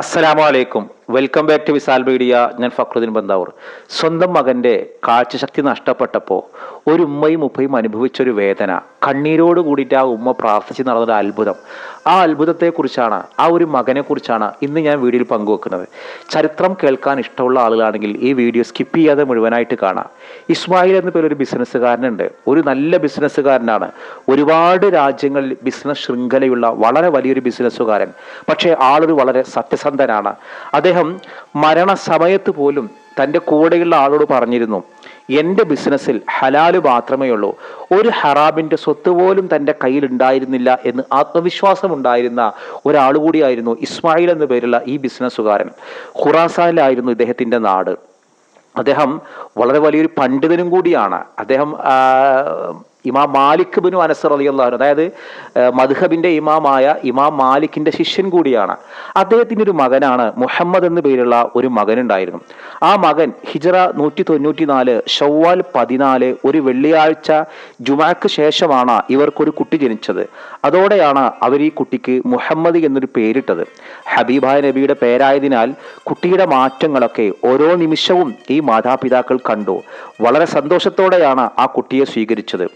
അസ്സലാമു അലൈക്കും. Welcome back to Visal media ഞാൻ ഫക്രുദ്ദീൻ ബന്താവൂർ. സ്വന്തം മകന്റെ കാഴ്ചശക്തി നഷ്ടപ്പെട്ടപ്പോൾ ഒരു ഉമ്മയും ഉപ്പയും അനുഭവിച്ചൊരു വേദന. കണ്ണീരോട് കൂടിയിട്ട് ആ ഉമ്മ പ്രാർത്ഥിച്ച് നടന്നൊരു അത്ഭുതം. ആ അത്ഭുതത്തെക്കുറിച്ചാണ് ആ ഒരു മകനെക്കുറിച്ചാണ് ഇന്ന് ഞാൻ വീഡിയോയിൽ പങ്കുവെക്കുന്നത്. ചരിത്രം കേൾക്കാൻ ഇഷ്ടമുള്ള ആളുകളാണെങ്കിൽ ഈ വീഡിയോ സ്കിപ്പ് ചെയ്യാതെ മുഴുവനായിട്ട് കാണാം. ഇസ്മായിൽ എന്ന പേരൊരു ബിസിനസ്സുകാരനുണ്ട്. ഒരു നല്ല ബിസിനസ്സുകാരനാണ്. ഒരുപാട് രാജ്യങ്ങളിൽ ബിസിനസ് ശൃംഖലയുള്ള വളരെ വലിയൊരു ബിസിനസ്സുകാരൻ. പക്ഷേ ആളൊരു വളരെ സത്യസന്ധനാണ്. അദ്ദേഹം മരണസമയത്ത് പോലും തന്റെ കൂടെയുള്ള ആളോട് പറഞ്ഞിരുന്നു എന്റെ ബിസിനസ്സിൽ ഹലാൽ മാത്രമേ ഉള്ളൂ. ഒരു ഹറാബിന്റെ സ്വത്ത് പോലും തന്റെ കയ്യിൽ ഉണ്ടായിരുന്നില്ല എന്ന് ആത്മവിശ്വാസം ഉണ്ടായിരുന്ന ഒരാൾ കൂടിയായിരുന്നു ഇസ്മായിൽ എന്ന പേരുള്ള ഈ ബിസിനസ്സുകാരൻ ഖുറാസാനിലായിരുന്നു ഇദ്ദേഹത്തിന്റെ നാട്. അദ്ദേഹം വളരെ വലിയൊരു പണ്ഡിതനും കൂടിയാണ്. അദ്ദേഹം ഇമാം മാലിക് ബിനു അനസർ അലിയല്ലാഹു അതായത് മധുഹബിന്റെ ഇമാമായ ഇമാം മാലിക്കിന്റെ ശിഷ്യൻ കൂടിയാണ്. അദ്ദേഹത്തിന്റെ ഒരു മകനാണ് മുഹമ്മദ് എന്ന പേരുള്ള ഒരു മകനുണ്ടായിരുന്നു. ആ മകൻ ഹിജറ നൂറ്റി തൊണ്ണൂറ്റി നാല് ഷവ്വാൽ പതിനാല് ഒരു വെള്ളിയാഴ്ച ജുമാക്ക് ശേഷമാണ് ഇവർക്കൊരു കുട്ടി ജനിച്ചത്. അതോടെയാണ് അവർ ഈ കുട്ടിക്ക് മുഹമ്മദ് എന്നൊരു പേരിട്ടത്. ഹബീബായ നബിയുടെ പേരായതിനാൽ കുട്ടിയുടെ മാറ്റങ്ങളൊക്കെ ഓരോ നിമിഷവും ഈ മാതാപിതാക്കൾ കണ്ടു. വളരെ സന്തോഷത്തോടെയാണ് ആ കുട്ടിയെ സ്വീകരിച്ചത്.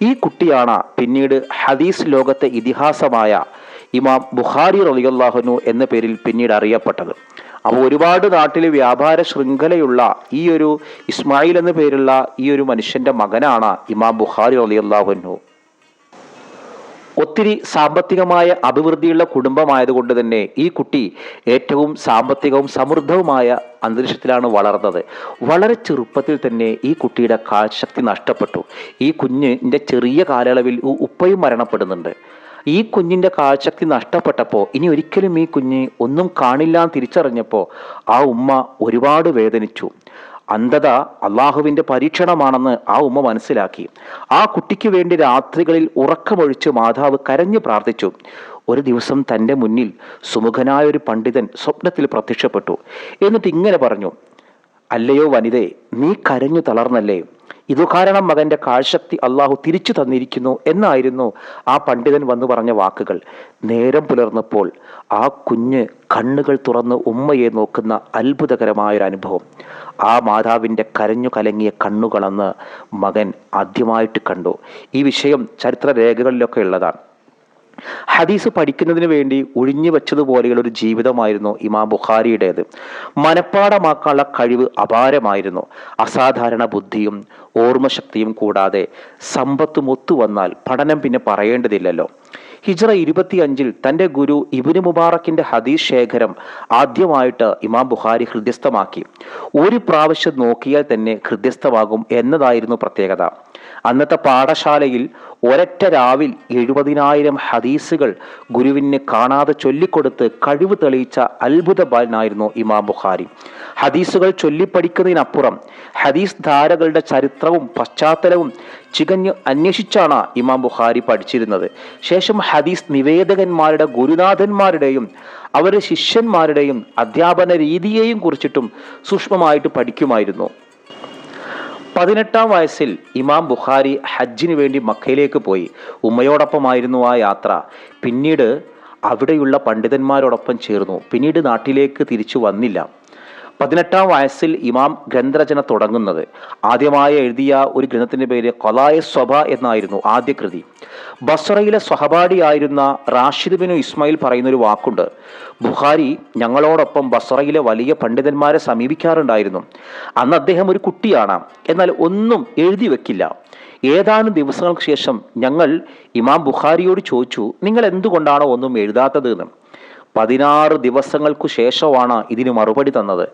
ഈ കുട്ടിയാണ് പിന്നീട് ഹദീസ് ലോകത്തെ ഇതിഹാസമായ ഇമാം ബുഖാരി റലിയുള്ളാഹുനു എന്ന പേരിൽ പിന്നീട് അറിയപ്പെട്ടത്. അപ്പോൾ ഒരുപാട് നാട്ടിൽ വ്യാപാര ശൃംഖലയുള്ള ഈ ഒരു ഇസ്മായിൽ എന്ന പേരുള്ള ഈ ഒരു മനുഷ്യന്റെ മകനാണ് ഇമാം ബുഖാരി റളിയല്ലാഹുനു ഒത്തിരി സാമ്പത്തികമായ അഭിവൃദ്ധിയുള്ള കുടുംബമായതുകൊണ്ട് തന്നെ ഈ കുട്ടി ഏറ്റവും സാമ്പത്തികവും സമൃദ്ധവുമായ അന്തരീക്ഷത്തിലാണ് വളർന്നത്. വളരെ ചെറുപ്പത്തിൽ തന്നെ ഈ കുട്ടിയുടെ കാഴ്ചശക്തി നഷ്ടപ്പെട്ടു. ഈ കുഞ്ഞിന്റെ ചെറിയ കാലയളവിൽ ഉപ്പയും മരണപ്പെടുന്നുണ്ട്. ഈ കുഞ്ഞിന്റെ കാഴ്ചശക്തി നഷ്ടപ്പെട്ടപ്പോൾ ഇനി ഒരിക്കലും ഈ കുഞ്ഞ് ഒന്നും കാണില്ല തിരിച്ചറിഞ്ഞപ്പോൾ ആ ഉമ്മ ഒരുപാട് വേദനിച്ചു. അന്ധത അള്ളാഹുവിന്റെ പരീക്ഷണമാണെന്ന് ആ ഉമ്മ മനസ്സിലാക്കി. ആ കുട്ടിക്ക് വേണ്ടി രാത്രികളിൽ ഉറക്കമൊഴിച്ച് മാതാവ് കരഞ്ഞു പ്രാർത്ഥിച്ചു. ഒരു ദിവസം തന്റെ മുന്നിൽ സുമുഖനായ ഒരു പണ്ഡിതൻ സ്വപ്നത്തിൽ പ്രത്യക്ഷപ്പെട്ടു. എന്നിട്ട് ഇങ്ങനെ പറഞ്ഞു അല്ലയോ വനിതേ നീ കരഞ്ഞു തളർന്നല്ലേ? ഇതു കാരണം മകന്റെ കാഴ്ചക്തി അള്ളാഹു തിരിച്ചു തന്നിരിക്കുന്നു എന്നായിരുന്നു ആ പണ്ഡിതൻ വന്നു പറഞ്ഞ വാക്കുകൾ. നേരം പുലർന്നപ്പോൾ ആ കുഞ്ഞ് കണ്ണുകൾ തുറന്ന് ഉമ്മയെ നോക്കുന്ന അത്ഭുതകരമായൊരു അനുഭവം ആ മാതാവിന്റെ കരഞ്ഞു കലങ്ങിയ കണ്ണുകളെന്ന് മകൻ ആദ്യമായിട്ട് കണ്ടു. ഈ വിഷയം ചരിത്ര രേഖകളിലൊക്കെ ഉള്ളതാണ്. ഹദീസ് പഠിക്കുന്നതിന് വേണ്ടി ഒഴിഞ്ഞു വെച്ചതുപോലെയുള്ള ഒരു ജീവിതമായിരുന്നു ഇമാം ബുഖാരിയുടേത്. മനപ്പാടമാക്കാനുള്ള കഴിവ് അപാരമായിരുന്നു. അസാധാരണ ബുദ്ധിയും ഓർമ്മശക്തിയും കൂടാതെ സമ്പത്തും ഒത്തുവന്നാൽ പഠനം പിന്നെ പറയേണ്ടതില്ലല്ലോ. ഹിജ്റ ഇരുപത്തിയഞ്ചിൽ തന്റെ ഗുരു ഇബിന് മുബാറക്കിന്റെ ഹദീസ് ശേഖരം ആദ്യമായിട്ട് ഇമാം ബുഖാരി ഹൃദ്യസ്ഥമാക്കി. ഒരു പ്രാവശ്യം നോക്കിയാൽ തന്നെ ഹൃദ്യസ്ഥമാകും എന്നതായിരുന്നു പ്രത്യേകത. അന്നത്തെ പാഠശാലയിൽ ഒരൊറ്റ രാവിൽ എഴുപതിനായിരം ഹദീസുകൾ ഗുരുവിന് കാണാതെ ചൊല്ലിക്കൊടുത്ത് കഴിവ് തെളിയിച്ച അത്ഭുത ബാലനായിരുന്നു ഇമാം ബുഖാരി. ഹദീസുകൾ ചൊല്ലിപ്പഠിക്കുന്നതിനപ്പുറം ഹദീസ് ധാരകളുടെ ചരിത്രവും പശ്ചാത്തലവും ചികഞ്ഞ് അന്വേഷിച്ചാണ് ഇമാം ബുഖാരി പഠിച്ചിരുന്നത്. ശേഷം ഹദീസ് നിവേദകന്മാരുടെ ഗുരുനാഥന്മാരുടെയും അവരുടെ ശിഷ്യന്മാരുടെയും അധ്യാപന രീതിയെയും കുറിച്ചിട്ടും സൂക്ഷ്മമായിട്ട് പഠിക്കുമായിരുന്നു. പതിനെട്ടാം വയസ്സിൽ ഇമാം ബുഖാരി ഹജ്ജിന് വേണ്ടി മക്കയിലേക്ക് പോയി. ഉമ്മയോടൊപ്പമായിരുന്നു ആ യാത്ര. പിന്നീട് അവിടെയുള്ള പണ്ഡിതന്മാരോടൊപ്പം ചേർന്നു. പിന്നീട് നാട്ടിലേക്ക് തിരിച്ചു വന്നില്ല. പതിനെട്ടാം വയസ്സിൽ ഇമാം ഗ്രന്ഥരചന തുടങ്ങുന്നത്. ആദ്യമായി എഴുതിയ ഒരു ഗ്രന്ഥത്തിന്റെ പേര് കൊലായ സ്വഭ എന്നായിരുന്നു ആദ്യ കൃതി. ബസ്രയിലെ സഹപാഠിയായിരുന്ന റാഷിദ് ബിനു ഇസ്മായിൽ പറയുന്നൊരു വാക്കുണ്ട്. ബുഹാരി ഞങ്ങളോടൊപ്പം ബസറയിലെ വലിയ പണ്ഡിതന്മാരെ സമീപിക്കാറുണ്ടായിരുന്നു. അന്ന് അദ്ദേഹം ഒരു കുട്ടിയാണ്. എന്നാൽ ഒന്നും എഴുതി വെക്കില്ല. ഏതാനും ദിവസങ്ങൾക്ക് ശേഷം ഞങ്ങൾ ഇമാം ബുഖാരിയോട് ചോദിച്ചു നിങ്ങൾ എന്തുകൊണ്ടാണോ ഒന്നും എഴുതാത്തത് എന്ന് പതിനാറ് ദിവസങ്ങൾക്കു ശേഷമാണ് ഇതിന് മറുപടി തന്നത്.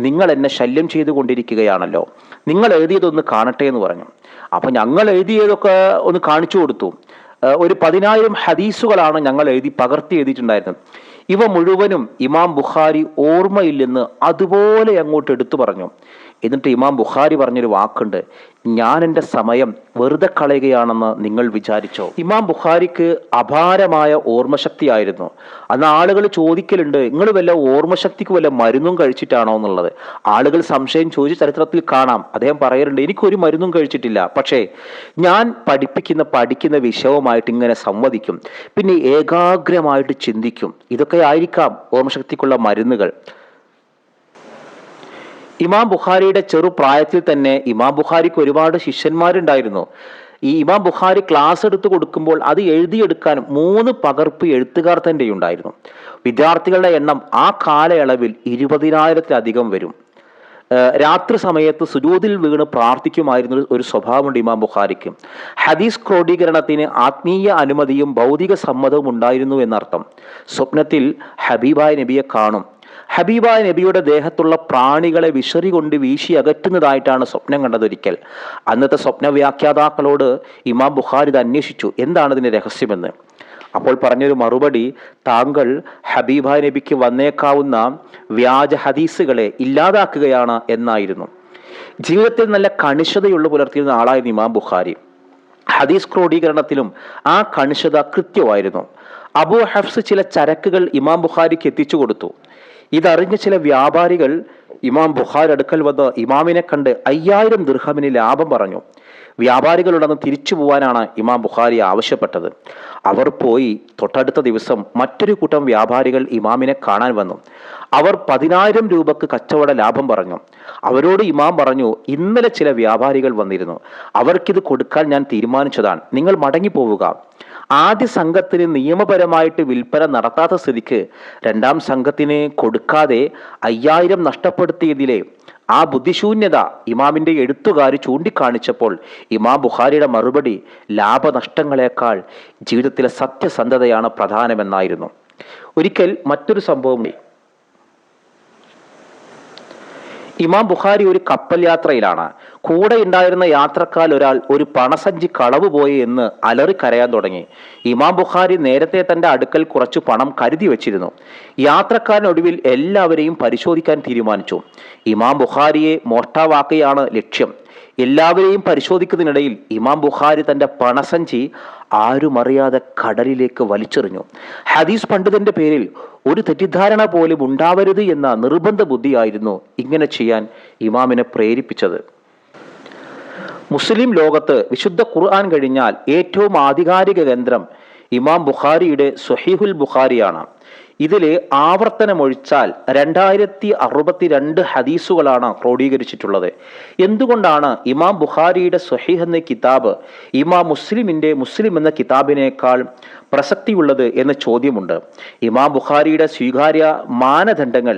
നിങ്ങൾ എന്നെ ശല്യം ചെയ്തുകൊണ്ടിരിക്കുകയാണല്ലോ. നിങ്ങൾ എഴുതിയതൊന്ന് കാണട്ടെ എന്ന് പറഞ്ഞു. അപ്പൊ ഞങ്ങൾ എഴുതിയതൊക്കെ ഒന്ന് കാണിച്ചു കൊടുത്തു. ഒരു പതിനായിരം ഹദീസുകളാണ് ഞങ്ങൾ എഴുതി പകർത്തി എഴുതിയിട്ടുണ്ടായിരുന്നത്. ഇവ മുഴുവനും ഇമാം ബുഖാരി ഓർമ്മയില്ലെന്ന് അതുപോലെ അങ്ങോട്ട് എടുത്തു പറഞ്ഞു. എന്നിട്ട് ഇമാം ബുഖാരി പറഞ്ഞൊരു വാക്കുണ്ട് ഞാൻ എന്റെ സമയം വെറുതെ കളയുകയാണെന്ന് നിങ്ങൾ വിചാരിച്ചോ? ഇമാം ബുഖാരിക്ക് അപാരമായ ഓർമ്മശക്തിയായിരുന്നു. അന്ന് ആളുകൾ ചോദിക്കലുണ്ട് നിങ്ങൾ വല്ല ഓർമ്മശക്തിക്ക് വല്ല മരുന്നും കഴിച്ചിട്ടാണോ എന്നുള്ളത്? ആളുകൾ സംശയം ചോദിച്ച ചരിത്രത്തിൽ കാണാം. അദ്ദേഹം പറയാറുണ്ട് എനിക്കൊരു മരുന്നും കഴിച്ചിട്ടില്ല പക്ഷേ ഞാൻ പഠിപ്പിക്കുന്ന പഠിക്കുന്ന വിഷയവുമായിട്ട് ഇങ്ങനെ സംവദിക്കും പിന്നെ ഏകാഗ്രമായിട്ട് ചിന്തിക്കും. ഇതൊക്കെ ആയിരിക്കാം ഓർമ്മശക്തിക്കുള്ള മരുന്നുകൾ. ഇമാം ബുഖാരിയുടെ ചെറുപ്രായത്തിൽ തന്നെ ഇമാം ബുഖാരിക്ക് ഒരുപാട് ശിഷ്യന്മാരുണ്ടായിരുന്നു. ഈ ഇമാം ബുഖാരി ക്ലാസ് എടുത്ത് കൊടുക്കുമ്പോൾ അത് എഴുതിയെടുക്കാൻ മൂന്ന് പകർപ്പ് എഴുത്തുകാർ തന്നെ ഉണ്ടായിരുന്നു വിദ്യാർത്ഥികളുടെ എണ്ണം ആ കാലയളവിൽ ഇരുപതിനായിരത്തിലധികം വരും. രാത്രി സമയത്ത് സുജൂതിൽ വീണ് പ്രാർത്ഥിക്കുമായിരുന്ന ഒരു- സ്വഭാവമുണ്ട് ഇമാം ബുഖാരിക്ക്. ഹദീസ് ക്രോഡീകരണത്തിന് ആത്മീയ അനുമതിയും ഭൗതിക സമ്മതവും ഉണ്ടായിരുന്നു എന്നർത്ഥം. സ്വപ്നത്തിൽ ഹബീബായ നബിയെ കാണും. ഹബീബായ നബിയുടെ ദേഹത്തുള്ള പ്രാണികളെ വിശറി കൊണ്ട് വീശി അകറ്റുന്നതായിട്ടാണ് സ്വപ്നം കണ്ടതൊരിക്കൽ അന്നത്തെ സ്വപ്ന വ്യാഖ്യാതാക്കളോട് ഇമാം ബുഖാരി ഇത് അന്വേഷിച്ചു എന്താണ് ഇതിന്റെ രഹസ്യമെന്ന്. അപ്പോൾ പറഞ്ഞൊരു മറുപടി താങ്കൾ ഹബീബായ നബിക്ക് വന്നേക്കാവുന്ന വ്യാജ ഹദീസുകളെ ഇല്ലാതാക്കുകയാണ് എന്നായിരുന്നു. ജീവിതത്തിൽ നല്ല കണിശതയുള്ള പുലർത്തിയിരുന്ന ആളായിരുന്നു ഇമാം ബുഖാരി. ഹദീസ് ക്രോഡീകരണത്തിലും ആ കണിശത കൃത്യമായിരുന്നു. അബു ഹഫ്സ് ചില ചരക്കുകൾ ഇമാം ബുഖാരിക്ക് എത്തിച്ചു കൊടുത്തു. ഇതറിഞ്ഞ ചില വ്യാപാരികൾ ഇമാം ബുഹാർ അടുക്കൽ വന്ന് ഇമാമിനെ കണ്ട് അയ്യായിരം ദൃഹമിന് ലാഭം പറഞ്ഞു. വ്യാപാരികളോടൊന്ന് തിരിച്ചു പോവാനാണ് ഇമാം ബുഖാരി ആവശ്യപ്പെട്ടത്. അവർ പോയി തൊട്ടടുത്ത ദിവസം മറ്റൊരു കൂട്ടം വ്യാപാരികൾ ഇമാമിനെ കാണാൻ വന്നു. അവർ പതിനായിരം രൂപക്ക് കച്ചവട ലാഭം പറഞ്ഞു. അവരോട് ഇമാം പറഞ്ഞു ഇന്നലെ ചില വ്യാപാരികൾ വന്നിരുന്നു. അവർക്കിത് കൊടുക്കാൻ ഞാൻ തീരുമാനിച്ചതാണ്. നിങ്ങൾ മടങ്ങിപ്പോവുക. ആദ്യ സംഘത്തിന് നിയമപരമായിട്ട് വിൽപ്പന നടത്താത്ത സ്ഥിതിക്ക് രണ്ടാം സംഘത്തിന് കൊടുക്കാതെ അയ്യായിരം നഷ്ടപ്പെടുത്തിയതിലെ ആ ബുദ്ധിശൂന്യത ഇമാമിന്റെ എഴുത്തുകാർ ചൂണ്ടിക്കാണിച്ചപ്പോൾ ഇമാം ബുഖാരിയുടെ മറുപടി ലാഭനഷ്ടങ്ങളെക്കാൾ ജീവിതത്തിലെ സത്യസന്ധതയാണ് പ്രധാനമെന്നായിരുന്നു. ഒരിക്കൽ മറ്റൊരു സംഭവം ഇമാം ബുഖാരി ഒരു കപ്പൽ യാത്രയിലാണ്. കൂടെ ഉണ്ടായിരുന്ന യാത്രക്കാൽ ഒരാൾ ഒരു പണസഞ്ചി കളവ് പോയി എന്ന് അലറി കരയാൻ തുടങ്ങി. ഇമാം ബുഖാരി നേരത്തെ തന്റെ അടുക്കൽ കുറച്ച് പണം കരുതി വെച്ചിരുന്നു. യാത്രക്കാരനൊടുവിൽ എല്ലാവരെയും പരിശോധിക്കാൻ തീരുമാനിച്ചു. ഇമാം ബുഖാരിയെ മോഷ്ടാവാക്കുകയാണ് ലക്ഷ്യം. എല്ലാവരെയും പരിശോധിക്കുന്നതിനിടയിൽ ഇമാം ബുഖാരി തന്റെ പണസഞ്ചി ആരുമറിയാതെ കടലിലേക്ക് വലിച്ചെറിഞ്ഞു. ഹദീസ് പണ്ഡിതന്റെ പേരിൽ ഒരു തെറ്റിദ്ധാരണ പോലും ഉണ്ടാവരുത് എന്ന നിർബന്ധ ബുദ്ധിയായിരുന്നു ഇങ്ങനെ ചെയ്യാൻ ഇമാമിനെ പ്രേരിപ്പിച്ചത്. മുസ്ലിം ലോകത്ത് വിശുദ്ധ ഖുർആൻ കഴിഞ്ഞാൽ ഏറ്റവും ആധികാരിക കേന്ദ്രം ഇമാം ബുഖാരിയുടെ സുഹീഹുൽ ബുഖാരിയാണ്. ഇതിലെ ആവർത്തനമൊഴിച്ചാൽ രണ്ടായിരത്തി അറുപത്തിരണ്ട് ഹദീസുകളാണ് ക്രോഡീകരിച്ചിട്ടുള്ളത്. എന്തുകൊണ്ടാണ് ഇമാം ബുഖാരിയുടെ സുഹീഹ് എന്ന കിതാബ് ഇമാം മുസ്ലിമിന്റെ മുസ്ലിം എന്ന കിതാബിനേക്കാൾ പ്രസക്തിയുള്ളത് എന്ന ചോദ്യമുണ്ട്. ഇമാം ബുഖാരിയുടെ സ്വീകാര്യ മാനദണ്ഡങ്ങൾ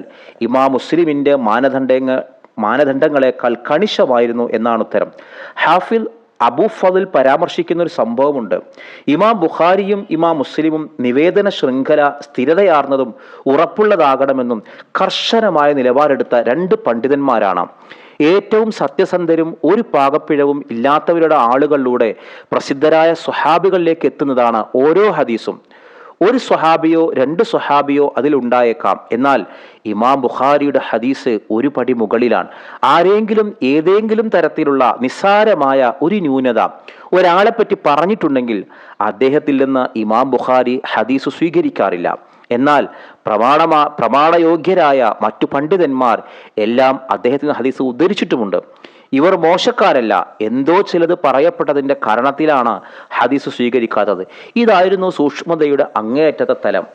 ഇമാം മുസ്ലിമിന്റെ മാനദണ്ഡങ്ങൾ മാനദണ്ഡങ്ങളെക്കാൾ കണിശമായിരുന്നു എന്നാണ് ഉത്തരം. ഹാഫിൽ അബു ഫതിൽ പരാമർശിക്കുന്ന ഒരു സംഭവമുണ്ട്. ഇമാം ബുഖാരിയും ഇമാം മുസ്ലിമും നിവേദന ശൃംഖല സ്ഥിരതയാർന്നതും ഉറപ്പുള്ളതാകണമെന്നും കർശനമായ നിലപാടെടുത്ത രണ്ട് പണ്ഡിതന്മാരാണ്. ഏറ്റവും സത്യസന്ധരും ഒരു പാകപ്പിഴവും ഇല്ലാത്തവരുടെ ആളുകളിലൂടെ പ്രസിദ്ധരായ സ്വഹാബികളിലേക്ക് എത്തുന്നതാണ് ഓരോ ഹദീസും. ഒരു സ്വഹാബിയോ രണ്ട് സ്വഹാബിയോ അതിലുണ്ടായേക്കാം. എന്നാൽ ഇമാം ബുഖാരിയുടെ ഹദീസ് ഒരു പടി മുകളിലാണ്. ആരെങ്കിലും ഏതെങ്കിലും തരത്തിലുള്ള നിസ്സാരമായ ഒരു ന്യൂനത ഒരാളെപ്പറ്റി പറഞ്ഞിട്ടുണ്ടെങ്കിൽ അദ്ദേഹത്തിൽ നിന്ന് ഇമാം ബുഖാരി ഹദീസ് സ്വീകരിക്കാറില്ല. എന്നാൽ പ്രമാണമാ പ്രമാണയോഗ്യരായ മറ്റു പണ്ഡിതന്മാർ എല്ലാം അദ്ദേഹത്തിന് ഹദീസ് ഉദ്ധരിച്ചിട്ടുമുണ്ട്. ഇവർ മോശക്കാരല്ല. എന്തോ ചിലത് പറയപ്പെട്ടതിന്റെ കാരണത്തിലാണ് ഹദീസ് സ്വീകരിക്കാത്തത്. ഇതായിരുന്നു സൂക്ഷ്മതയുടെ അങ്ങേയറ്റത്തെ തലം.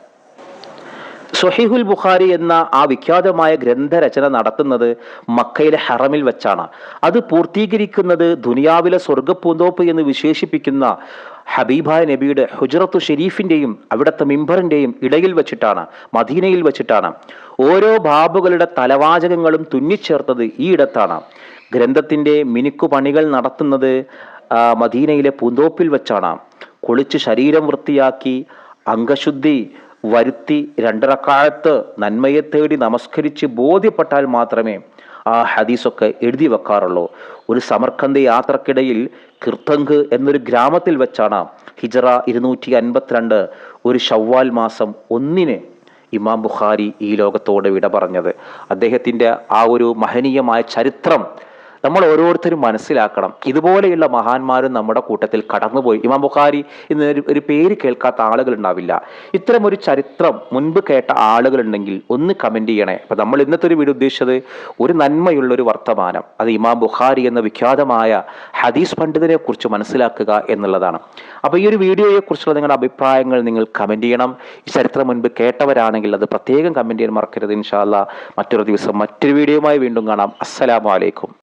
സൊഹീഹുൽ ബുഖാരി എന്ന ആ വിഖ്യാതമായ ഗ്രന്ഥരചന നടത്തുന്നത് മക്കയിലെ ഹറമിൽ വെച്ചാണ്. അത് പൂർത്തീകരിക്കുന്നത് ദുനിയാവിലെ സ്വർഗപ്പൂന്തോപ്പ് എന്ന് വിശേഷിപ്പിക്കുന്ന ഹബീബായ നബിയുടെ ഹുജറത്തു ഷെരീഫിന്റെയും അവിടുത്തെ മിമ്പറിന്റെയും ഇടയിൽ വെച്ചിട്ടാണ് മദീനയിൽ വെച്ചിട്ടാണ്. ഓരോ ബാബുകളുടെ തലവാചകങ്ങളും തുന്നിച്ചേർത്തത് ഈ ഇടത്താണ്. ഗ്രന്ഥത്തിന്റെ മിനുക്കു പണികൾ നടത്തുന്നത് മദീനയിലെ പൂന്തോപ്പിൽ വെച്ചാണ്. കുളിച്ച് ശരീരം വൃത്തിയാക്കി അംഗശുദ്ധി വരുത്തി രണ്ടരക്കാലത്ത് നന്മയെ തേടി നമസ്കരിച്ച് ബോധ്യപ്പെട്ടാൽ മാത്രമേ ആ ഹദീസൊക്കെ എഴുതി വെക്കാറുള്ളൂ. ഒരു സമർക്കന്ത യാത്രക്കിടയിൽ കിർത്തങ്ക് എന്നൊരു ഗ്രാമത്തിൽ വെച്ചാണ് ഹിജറ ഇരുന്നൂറ്റി അൻപത്തിരണ്ട് ഒരു ഷവ്വാൽ മാസം ഒന്നിന് ഇമാം ബുഖാരി ഈ ലോകത്തോട് വിട പറഞ്ഞത്. അദ്ദേഹത്തിന്റെ ആ ഒരു മഹനീയമായ ചരിത്രം നമ്മൾ ഓരോരുത്തരും മനസ്സിലാക്കണം. ഇതുപോലെയുള്ള മഹാന്മാരും നമ്മുടെ കൂട്ടത്തിൽ കടന്നുപോയി. ഇമാം ബുഖാരി ഇന്ന് ഒരു- പേര് കേൾക്കാത്ത ആളുകൾ ഉണ്ടാവില്ല. ഇത്തരം ഒരു ചരിത്രം മുൻപ് കേട്ട ആളുകൾ ഉണ്ടെങ്കിൽ ഒന്ന് കമന്റ് ചെയ്യണേ. അപ്പൊ നമ്മൾ ഇന്നത്തെ ഒരു വീട് ഉദ്ദേശിച്ചത് ഒരു നന്മയുള്ള ഒരു വർത്തമാനം. അത് ഇമാം ബുഖാരി എന്ന വിഖ്യാതമായ ഹദീസ് പണ്ഡിതനെ കുറിച്ച് മനസ്സിലാക്കുക എന്നുള്ളതാണ്. അപ്പൊ ഈ ഒരു വീഡിയോയെ കുറിച്ചുള്ള നിങ്ങളുടെ അഭിപ്രായങ്ങൾ നിങ്ങൾ കമന്റ് ചെയ്യണം. ഈ ചരിത്രം മുൻപ് കേട്ടവരാണെങ്കിൽ അത് പ്രത്യേകം കമന്റ് ചെയ്യാൻ മറക്കരുത്. ഇൻഷാല്ല മറ്റൊരു ദിവസം മറ്റൊരു വീഡിയോയുമായി വീണ്ടും കാണാം. അസ്സലാമു അലൈക്കും.